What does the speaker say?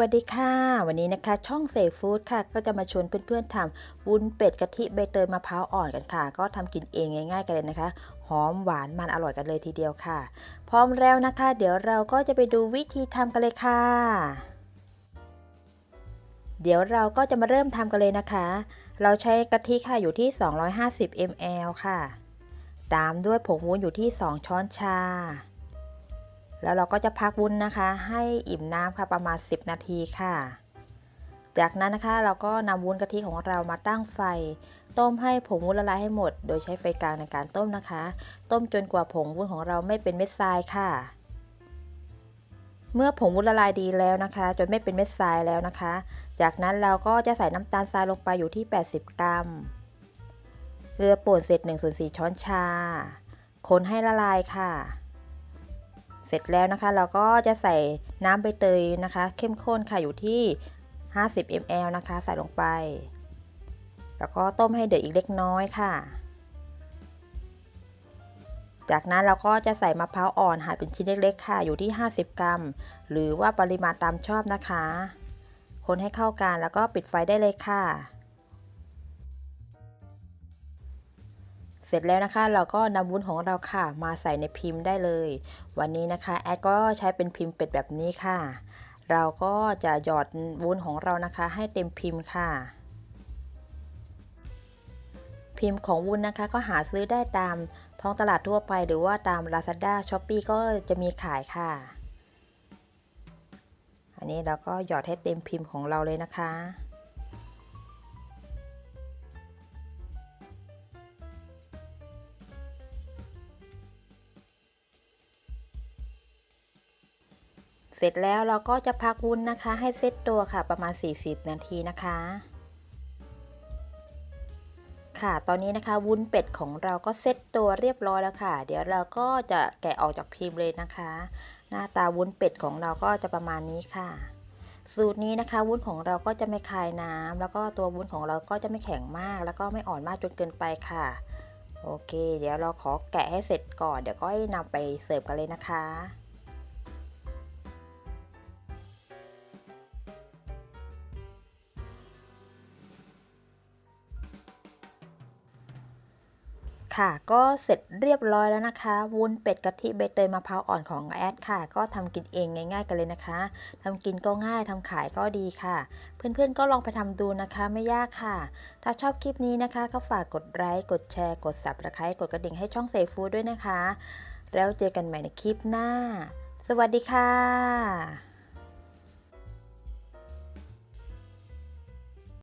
วัสดีค่ะ วันนี้นะคะ ช่องเซฟู้ดค่ะ ก็จะมาชวนเพื่อนๆทำวุ้นเป็ดกะทิใบเตยมะพร้าวอ่อนกันค่ะ ก็ทำกินเองง่ายๆกันเลยนะคะ หอมหวานมันอร่อยกันเลยทีเดียวค่ะ พร้อมแล้วนะคะ เดี๋ยวเราก็จะไปดูวิธีทำกันเลยค่ะ เดี๋ยวเราก็จะมาเริ่มทำกันเลยนะคะ เราใช้กะทิค่ะอยู่ที่ 250 ml ค่ะ ตามด้วยผงวุ้นอยู่ที่ 2 ช้อนชา แล้วเราก็จะพักวุ้นนะคะ ให้อิ่มน้ำค่ะประมาณ 10 นาทีค่ะ จากนั้นนะคะเราก็นำวุ้นกะทิของเรามาตั้งไฟ ต้มให้ผงวุ้นละลายให้หมด โดยใช้ไฟกลางในการต้มนะคะ ต้มจนกว่าผงวุ้นของเราไม่เป็นเม็ดทรายค่ะ เมื่อผงวุ้นละลายดีแล้วนะคะ จนไม่เป็นเม็ดทรายแล้วนะคะ จากนั้นเราก็จะใส่น้ำตาลทรายลงไปอยู่ที่ 80 กรัมเกลือป่นเศษ1ส่วน4ช้อนชา คนให้ละลายค่ะ เสร็จแล้วนะคะ เราก็จะใส่น้ำใบเตยนะคะ เข้มข้นค่ะอยู่ที่ 50 ml นะคะ ใส่ลงไป แล้วก็ต้มให้เดือดอีกเล็กน้อยค่ะ จากนั้นเราก็จะใส่มะพร้าวอ่อนหั่นเป็นชิ้นเล็กๆค่ะ อยู่ที่ 50 กรัม หรือว่าปริมาณตามชอบนะคะ คนให้เข้ากันแล้วก็ปิดไฟได้เลยค่ะ เสร็จแล้วนะคะ เราก็นำวุ้นของเราค่ะ มาใส่ในพิมพ์ได้เลย วันนี้นะคะแอดก็ใช้เป็นพิมพ์เป็ดแบบนี้ค่ะ เราก็จะหยอดวุ้นของเรานะคะ ให้เต็มพิมพ์ค่ะ พิมพ์ของวุ้นนะคะ ก็หาซื้อได้ตามท้องตลาดทั่วไป หรือว่าตาม Lazada s h o p e e ก็จะมีขายค่ะ อันนี้เราก็หยอดให้เต็มพิมพ์ของเราเลยนะคะ ร็จแล้วเราก็จะพักวุ้นนะคะ ให้เซตตัวค่ะประมาณ 40 นาทีนะคะ ค่ะตอนนี้นะคะวุ้นเป็ดของเราก็เซตตัวเรียบร้อยแล้วค่ะ เดี๋ยวเราก็จะแกะออกจากพิมพ์เลยนะคะ หน้าตาวุ้นเป็ดของเราก็จะประมาณนี้ค่ะ สูตรนี้นะคะวุ้นของเราก็จะไม่คายน้ำแล้วก็ตัววุ้นของเราก็จะไม่แข็งมาก แล้วก็ไม่อ่อนมากจนเกินไปค่ะโอเค เดี๋ยวเราขอแกะให้เสร็จก่อน เดี๋ยวก็ให้นำไปเสิร์ฟกันเลยนะคะ ค่ะ ก็เสร็จเรียบร้อยแล้วนะคะ วุ้นเป็ดกะทิใบเตยมะพร้าวอ่อนของแอดค่ะ ก็ทำกินเองง่ายๆกันเลยนะคะทำกินก็ง่ายทำขายก็ดีค่ะ เพื่อนๆก็ลองไปทำดูนะคะไม่ยากค่ะ ถ้าชอบคลิปนี้นะคะ ก็ฝากกดไลค์กดแชร์กด subscribe กดกระดิ่งให้ช่องเซฟูด้วยนะคะ แล้วเจอกันใหม่ในคลิปหน้า สวัสดีค่ะ